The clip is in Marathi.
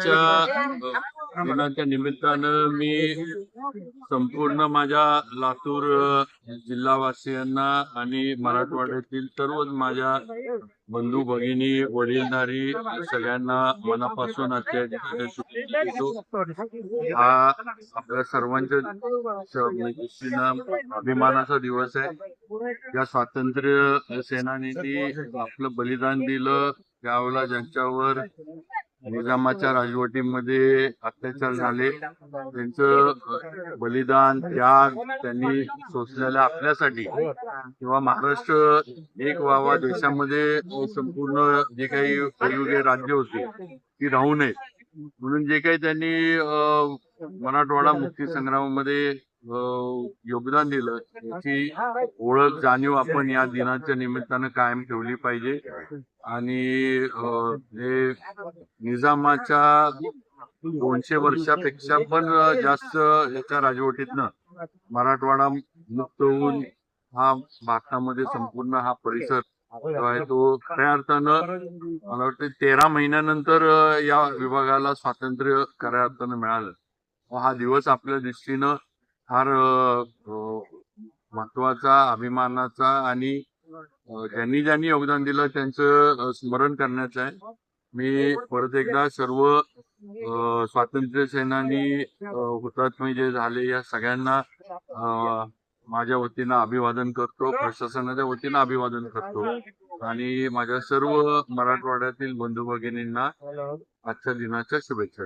आजच्या दिनाच्या निमित्तानं मी संपूर्ण माझ्या लातूर जिल्हावासियांना आणि मराठवाड्यातील सर्वच माझ्या बंधू भगिनी वडीलधारी सगळ्यांना मनापासून हा आपल्या सर्वांच्या अभिमानाचा दिवस आहे. या स्वातंत्र्य सेनानी आपलं बलिदान दिलं. त्यावेळेला ज्यांच्यावर निजामाच्या राजवटीमध्ये अत्याचार झाले. त्यांचं बलिदान त्याग त्यांनी सोसलेल्या आपल्यासाठी. किंवा महाराष्ट्र एक व्हावा देशामध्ये संपूर्ण जे काही वेगवेगळे राज्य होते ती राहू नये म्हणून जे काही त्यांनी मराठवाडा मुक्ती संग्रामामध्ये योगदान दिलं याची ओळख जाणीव आपण या दिनाच्या निमित्तानं कायम ठेवली पाहिजे. आणि हे जे निजामाच्या दोनशे वर्षापेक्षा पण जास्त याच्या राजवटीतनं मराठवाडा मुक्त होऊन हा भारतामध्ये संपूर्ण हा परिसर आहे. तो खऱ्या अर्थानं मला वाटतं तेरा महिन्यानंतर या विभागाला स्वातंत्र्य खऱ्या अर्थानं मिळालं. व हा दिवस आपल्या दृष्टीनं फार महत्त्वाचा अभिमानाचा आणि ज्यांनी ज्यांनी योगदान दिलं त्यांचं स्मरण करण्याचं आहे. मी परत एकदा सर्व स्वातंत्र्य सेनानी हुतात्मे जे झाले या सगळ्यांना माझ्या वतीनं अभिवादन करतो प्रशासनाच्या वतीनं अभिवादन करतो. आणि माझ्या सर्व मराठवाड्यातील बंधू भगिनींना आजच्या दिनाच्या शुभेच्छा